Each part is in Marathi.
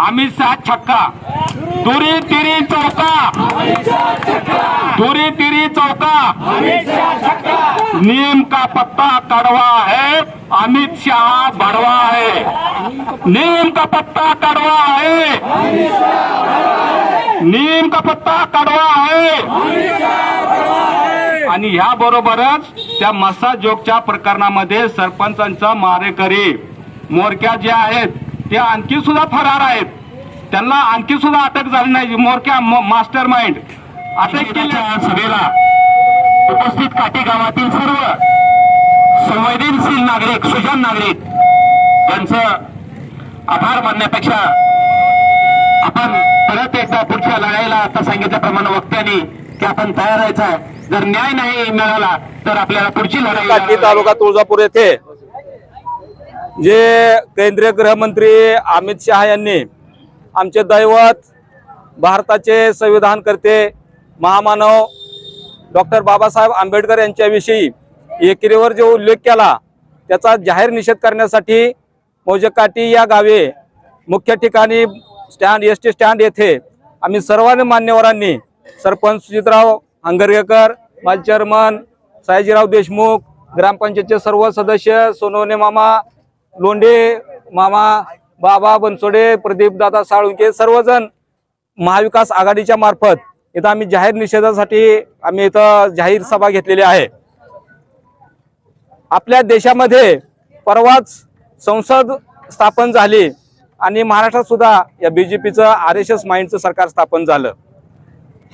अमित शाह छक्का। दुरी तिरी चौका। दुरी तिरी चौका। नीम का पत्ता कड़वा है अमित शाह बड़वा है। नीम का पत्ता कड़वा है। नीम का पत्ता कड़वा है। आणि ह्या बरोबरच त्या मसा जोगच्या प्रकरणामध्ये सरपंचांचा मारेकरी मोरक्या ज्या आहेत ते आणखी सुद्धा फरार आहेत. त्यांना आणखी सुद्धा अटक झाली नाही. मोरक्या मास्टर माइंड अटक केल्या. सभेला उपस्थित काटी गावातील सर्व संवेदनशील नागरिक सुजान नागरिक यांचं आभार मानण्यापेक्षा आपण परत एकदा पुढच्या लढाईला आता सांगितल्याप्रमाणे वक्त्यांनी की आपण तयार राहायचं आहे. जर न्याय नाही मिळाला तर आपल्याला पुढची लढाई तालुका तुळजापूर येथे जे केंद्रीय गृहमंत्री अमित शहा यांनी आमचे दैवत भारताचे संविधानकर्ते महामानव डॉक्टर बाबासाहेब आंबेडकर यांच्याविषयी एकेरीवर जो उल्लेख केला त्याचा जाहीर निषेध करण्यासाठी मौजकाटी या गावे मुख्य ठिकाणी स्टँड एस टी स्टँड येथे आम्ही सर्वांनी मान्यवरांनी सरपंच सुजितराव हंगरगेकर माजी चेअरमन सयाजीराव देशमुख ग्रामपंचायतचे सर्व सदस्य सोनवणे मामा लोंढे मामा बाबा बनसोडे प्रदीप दादा साळुंके सर्वजण महाविकास आघाडीच्या मार्फत इथं आम्ही जाहीर निषेधासाठी आम्ही इथं जाहीर सभा घेतलेली आहे. आपल्या देशामध्ये परवाच संसद स्थापन झाली आणि महाराष्ट्रात सुद्धा या बीजेपीचं आर एस एस माइंडचं सरकार स्थापन झालं.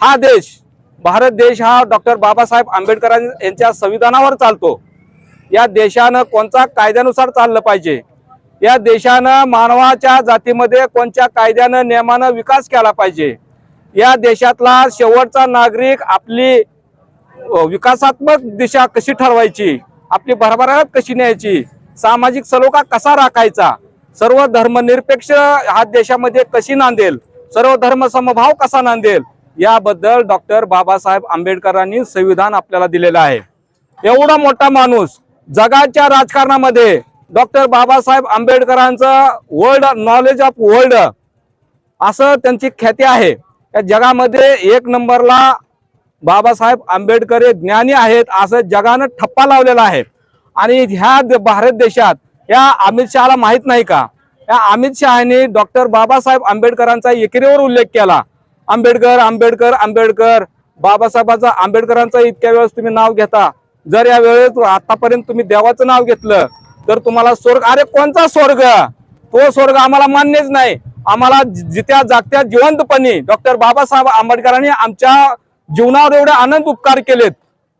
हा देश भारत देश हा डॉक्टर बाबासाहेब आंबेडकर यांच्या संविधानावर चालतो. या देशानं कोणत्या कायद्यानुसार चाललं पाहिजे? या देशानं मानवाच्या जातीमध्ये कोणत्या कायद्यानं नियमानं विकास केला पाहिजे? या देशातला शेवटचा नागरिक आपली विकासात्मक दिशा कशी ठरवायची? आपली भरभराट कशी न्यायची? सामाजिक सलोखा कसा राखायचा? सर्व धर्मनिरपेक्ष हा देशामध्ये कशी नांदेल? सर्व धर्म समभाव कसा नांदेल? याबद्दल डॉक्टर बाबासाहेब आंबेडकरांनी संविधान आपल्याला दिलेलं आहे. एवढा मोठा माणूस जगाच्या राजकारणामध्ये डॉक्टर बाबासाहेब आंबेडकरांचं वर्ल्ड नॉलेज ऑफ वर्ल्ड असं त्यांची ख्याती आहे. या जगामध्ये एक नंबरला बाबासाहेब आंबेडकर हे ज्ञानी आहेत असं जगानं ठप्पा लावलेला आहे. आणि ह्या भारत देशात या अमित शहाला माहीत नाही का? या अमित शहाने डॉक्टर बाबासाहेब आंबेडकरांचा एकेरीवर उल्लेख केला. आंबेडकर आंबेडकर आंबेडकर बाबासाहेबांचा आंबेडकरांचा इतक्या वेळेस तुम्ही नाव घेता. जर या वेळेस आतापर्यंत तुम्ही देवाचं नाव घेतलं तर तुम्हाला स्वर्ग अरे कोणता स्वर्ग? तो स्वर्ग आम्हाला मान्यच नाही. आम्हाला जित्या जागत्या जिवंतपणी डॉक्टर बाबासाहेब आंबेडकरांनी आमच्या जीवनावर एवढे आनंद उपकार केलेत.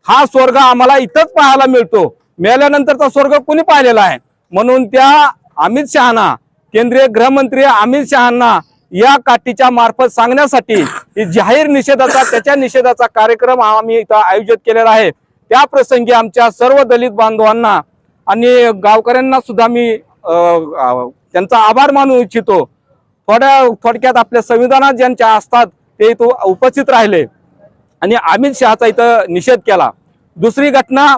हा स्वर्ग आम्हाला इथंच पाहायला मिळतो. मेल्यानंतरचा स्वर्ग कोणी पाहिलेला आहे? म्हणून त्या अमित शहाना केंद्रीय गृहमंत्री अमित शहाना या काठीच्या मार्फत सांगण्यासाठी जाहीर निषेधाचा त्याच्या निषेधाचा कार्यक्रम आम्ही इथं आयोजित केलेला आहे. त्या प्रसंगी आमच्या सर्व दलित बांधवांना आणि गावकऱ्यांना सुद्धा मी त्यांचा आभार मानू इच्छितो. थोड्या थोडक्यात आपल्या संविधानात ज्यांच्या असतात ते इथं उपस्थित राहिले. आणि अमित शहाचा इथं निषेध केला. दुसरी घटना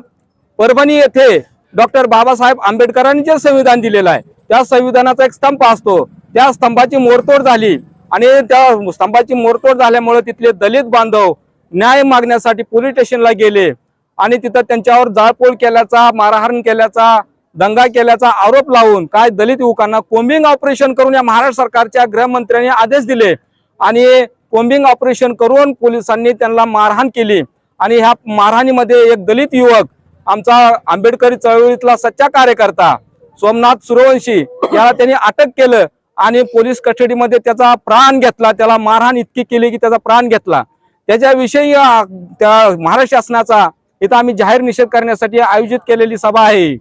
परभणी येथे डॉक्टर बाबासाहेब आंबेडकरांनी जे संविधान दिलेलं आहे त्या संविधानाचा एक स्तंभ असतो. त्या स्तंभाची मोडतोड झाली. आणि त्या स्तंभाची मोडतोड झाल्यामुळे तिथले दलित बांधव न्याय मागण्यासाठी पोलीस स्टेशनला गेले. आणि तिथं त्यांच्यावर जाळपोळ केल्याचा मारहाण केल्याचा दंगा केल्याचा आरोप लावून काय दलित युवकांना कोम्बिंग ऑपरेशन करून या महाराष्ट्र सरकारच्या गृहमंत्र्यांनी आदेश दिले. आणि कोम्बिंग ऑपरेशन करून पोलिसांनी त्यांना मारहाण केली. आणि ह्या मारहाणीमध्ये एक दलित युवक आमचा आंबेडकरी चळवळीतला सच्चा कार्यकर्ता सोमनाथ सूर्यवंशी याला त्यांनी अटक केलं आणि पोलीस कस्टडीमध्ये त्याचा प्राण घेतला. त्याला मारहाण इतकी केली की त्याचा प्राण घेतला. त्याच्याविषयी त्या महाराष्ट्र शासनाचा इथं आम्ही जाहीर निषेध करण्यासाठी आयोजित केलेली सभा आहे.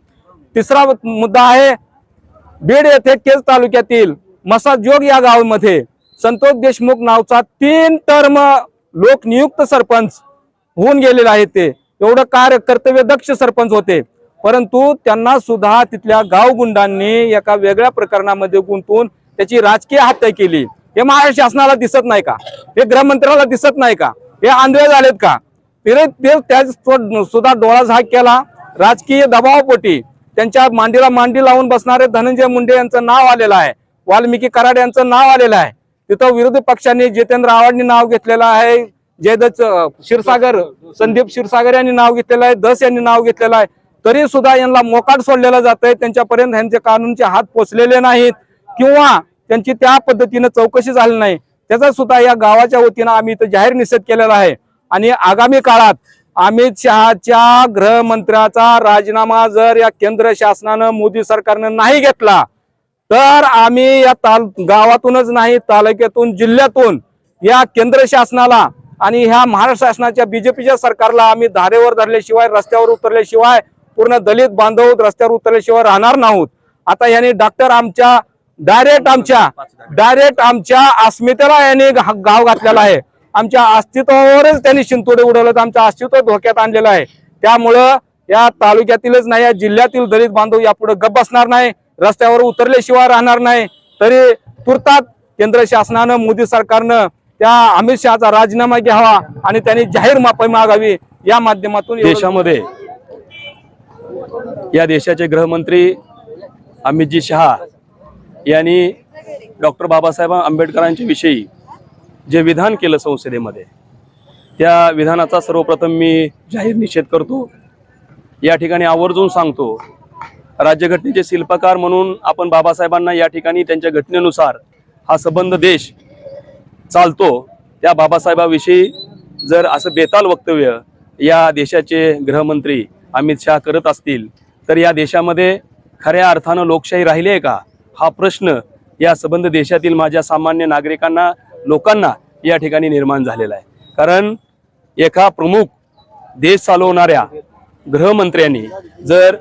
तिसरा मुद्दा आहे बीड येथे केज तालुक्यातील मसाजोग या गावामध्ये संतोष देशमुख नावचा तीन टर्म लोकनियुक्त सरपंच होऊन गेलेले आहेत ते. एवढं कार्य कर्तव्य दक्ष सरपंच होते. परंतु त्यांना सुद्धा तिथल्या गावगुंडांनी एका वेगळ्या प्रकरणामध्ये गुंतवून त्याची राजकीय हत्या केली. हे महाराष्ट्र शासनाला दिसत नाही का? हे गृहमंत्र्याला दिसत नाही का? हे आंधळे झालेत का? त्याच सुद्धा डोळा झाक केला. राजकीय दबावापोटी त्यांच्या मांडीला मांडी लावून बसणारे धनंजय मुंडे यांचं नाव आलेलं आहे. वाल्मिकी कराड यांचं नाव आलेलं आहे. तिथं विरोधी पक्षांनी जितेंद्र आव्हाडनी नाव घेतलेलं आहे. जयदत्त क्षीरसागर संदीप क्षीरसागर यांनी नाव घेतलेलं आहे. दस यांनी नाव घेतलेलं आहे. तरी सुद्धा यांना मोकाट सोडलेलं जात आहे त्यांच्यापर्यंत यांचे कानूनचे हात पोचलेले नाहीत. किंवा त्यांची त्या पद्धतीनं चौकशी झाली नाही. त्याचा सुद्धा या गावाच्या वतीनं आम्ही इथं जाहीर निषेध केलेला आहे. आणि आगामी काळात अमित शहाच्या गृहमंत्र्याचा राजीनामा जर या केंद्र शासनानं मोदी सरकारनं नाही घेतला तर आम्ही या ताल गावातूनच नाही तालुक्यातून जिल्ह्यातून या केंद्र शासनाला आणि ह्या महाराष्ट्र शासनाच्या बीजेपीच्या सरकारला आम्ही धारेवर धरल्याशिवाय रस्त्यावर उतरल्याशिवाय पूर्ण दलित बांधव रस्त्यावर उतरल्याशिवाय राहणार नाहोत. आता यांनी डॉक्टर आमच्या डायरेक्ट आमच्या डायरेक्ट आमच्या अस्मितेला यांनी गाव घातलेला आहे. आमच्या अस्तित्वावरच त्यांनी शिंतोडे उडवलं तर आमचं अस्तित्व धोक्यात आणलेलं आहे. त्यामुळं या तालुक्यातीलच नाही या जिल्ह्यातील दलित बांधव यापुढे गप बसणार नाही रस्त्यावर उतरल्याशिवाय राहणार नाही. तरी तुर्तात केंद्र शासनानं मोदी सरकारनं त्या अमित शहाचा राजीनामा घ्यावा आणि त्यांनी जाहीर माफी मागावी या माध्यमातून देशामध्ये या देशाचे गृहमंत्री अमितजी शहा यांनी डॉक्टर बाबासाहेब आंबेडकरांच्या विषयी जे विधान केलं संसदेमध्ये त्या विधानाचा सर्वप्रथम मी जाहीर निषेध करतो. या ठिकाणी आवर्जून सांगतो राज्यघटनेचे शिल्पकार म्हणून आपण बाबासाहेबांना या ठिकाणी त्यांच्या घटनेनुसार हा संबंध देश चालतो त्या बाबासाहेबाविषयी जर असं बेताल वक्तव्य या देशाचे गृहमंत्री अमित शहा करत असतील तर या देशामध्ये खऱ्या अर्थानं लोकशाही राहिली आहे का? हा प्रश्न या संबंध देशातील माझ्या सामान्य नागरिकांना लोकांना या ठिकाणी निर्माण झालेला आहे. कारण एका प्रमुख देश चालवणाऱ्या गृहमंत्र्यांनी जर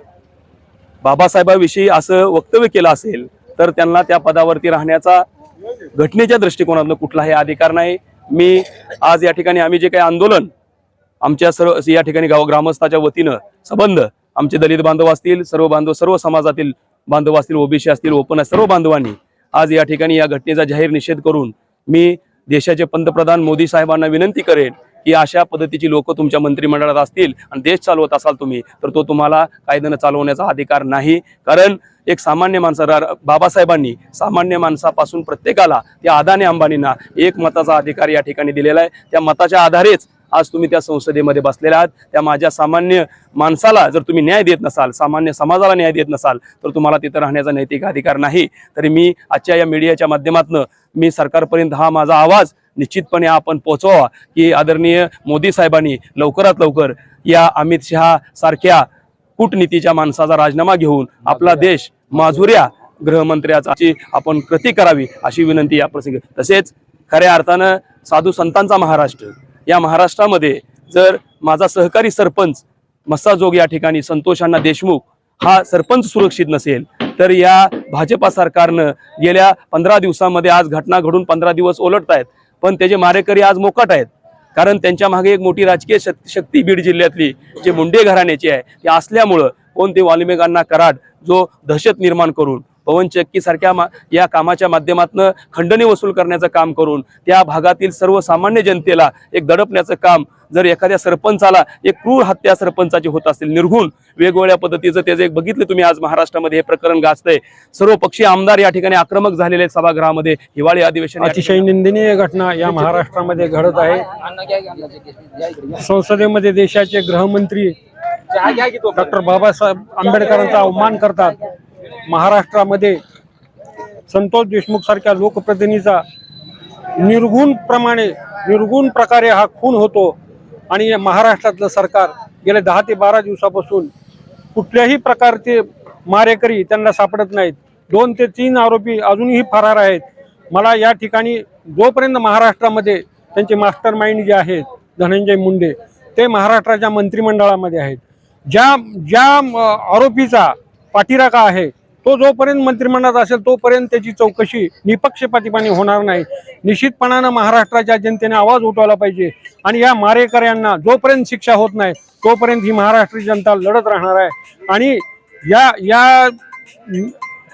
बाबासाहेबाविषयी असं वक्तव्य केलं असेल तर त्यांना त्या पदावरती राहण्याचा घटनेच्या दृष्टिकोनातून कुठलाही अधिकार नाही. मी आज या ठिकाणी आम्ही जे काही आंदोलन आमच्या सर्व या ठिकाणी गाव ग्रामस्थाच्या वतीनं संबंध आमचे दलित बांधव असतील सर्व बांधव सर्व समाजातील बांधव असतील ओबीसी असतील ओपन सर्व बांधवांनी आज या ठिकाणी या घटनेचा जाहीर निषेध करून मी देशाचे पंतप्रधान मोदी साहेबांना विनंती करेन की अशा पद्धतीची लोक तुमच्या मंत्रिमंडळात असतील आणि देश चालवत असाल तुम्ही तर तो तुम्हाला कायद्यानं चालवण्याचा अधिकार नाही. कारण एक सामान्य माणसा रा- बाबासाहेबांनी सामान्य माणसापासून प्रत्येकाला त्या अदानी अंबानींना एक मताचा अधिकार या ठिकाणी दिलेला आहे. त्या मताच्या आधारेच आज तुम्ही त्या संसदेमध्ये बसलेले आहात. त्या माझ्या सामान्य माणसाला जर तुम्ही न्याय देत नसाल सामान्य समाजाला न्याय देत नसाल तर तुम्हाला तिथं राहण्याचा नैतिक अधिकार नाही. तरी मी आजच्या या मीडियाच्या माध्यमातून मी सरकारपर्यंत हा माझा आवाज निश्चितपणे आपण पोहोचवावा की आदरणीय मोदी साहेबांनी लवकरात लवकर या अमित शहा सारख्या कूटनीतीच्या माणसाचा राजीनामा घेऊन आपला देश माधुर्या गृहमंत्र्याची आपण कृती करावी अशी विनंती या प्रसंगी तसेच खऱ्या अर्थानं साधू संतांचा महाराष्ट्र. या महाराष्ट्रामध्ये जर माझा सहकारी सरपंच मस्साजोग या ठिकाणी संतोषांना देशमुख हा सरपंच सुरक्षित नसेल तर या भाजपा सरकारनं गेल्या पंधरा दिवसामध्ये आज घटना घडून पंधरा दिवस ओलटत आहेत पण त्याचे मारेकरी आज मोकाट आहेत कारण त्यांच्या मागे एक मोठी राजकीय शक्ती बीड जिल्ह्यातली जे मुंडे घराण्याची आहे ती असल्यामुळं कोणते वाल्मिकांना कराड जो दहशत निर्माण करून पवन चक्की सारख्या मा या कामाच्या माध्यमातून खंडणी वसूल करण्याचं काम करून त्या भागातील सर्वसामान्य जनतेला एक दडपण्याचं काम जर एखाद्या सरपंचाला एक क्रूर हत्या सरपंचाची होत असेल निर्घुण वेगवेगळ्या पद्धतीचं त्याचं एक बघितलं तुम्ही आज महाराष्ट्रामध्ये हे प्रकरण गाजतंय. सर्व पक्षी आमदार या ठिकाणी आक्रमक झालेले आहेत सभागृहामध्ये. हिवाळी अधिवेशन अतिशय निंदनीय घटना या महाराष्ट्रामध्ये घडत आहे. संसदेमध्ये देशाचे गृहमंत्री डॉक्टर बाबासाहेब आंबेडकरांचा अवमान करतात. महाराष्ट्रामध्ये संतोष देशमुखसारख्या लोकप्रतिनिधीचा निर्गुणप्रमाणे निर्गुण प्रकारे हा खून होतो आणि या महाराष्ट्रातलं सरकार गेल्या दहा ते बारा दिवसापासून कुठल्याही प्रकारचे मारेकरी त्यांना सापडत नाहीत. दोन ते तीन आरोपी अजूनही फरार आहेत. मला या ठिकाणी जोपर्यंत महाराष्ट्रामध्ये त्यांचे मास्टर माइंड जे आहेत धनंजय मुंडे ते महाराष्ट्राच्या मंत्रिमंडळामध्ये आहेत. ज्या ज्या आरोपीचा पाठीराखा आहे तो जोपर्यंत मंत्रिमंडळात असेल तोपर्यंत त्याची चौकशी निपक्षपातीपणे होणार नाही. निश्चितपणानं महाराष्ट्राच्या जनतेने आवाज उठवला पाहिजे. आणि या मारेकऱ्यांना जोपर्यंत शिक्षा होत नाही तोपर्यंत ही महाराष्ट्र जनता लढत राहणार आहे. आणि या या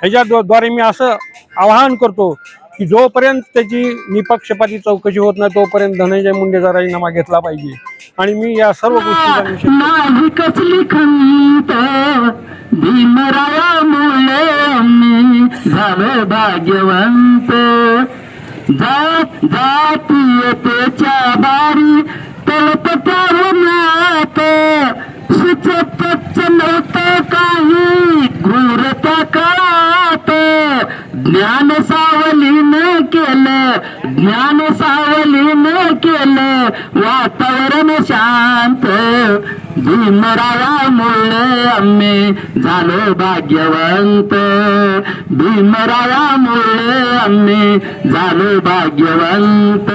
ह्याच्याद्वारे मी असं आवाहन करतो की जोपर्यंत त्याची निपक्षपाती चौकशी होत नाही तोपर्यंत धनंजय मुंडेचा राजीनामा घेतला पाहिजे. आणि मी या सर्व गोष्टी भीमराया मुले आम्ही झालो भाग्यवंत. जात जातीयतेच्या बारी तलपटावनात. सुचतच नव्हतं काही घोरत्या काळात. ज्ञान सावलीनं केलं ज्ञान सावलीनं केलं वातावरण शांत. भीमराया मुळे आम्ही झालो भाग्यवंत. भीमराया मुळे आम्ही झालो भाग्यवंत.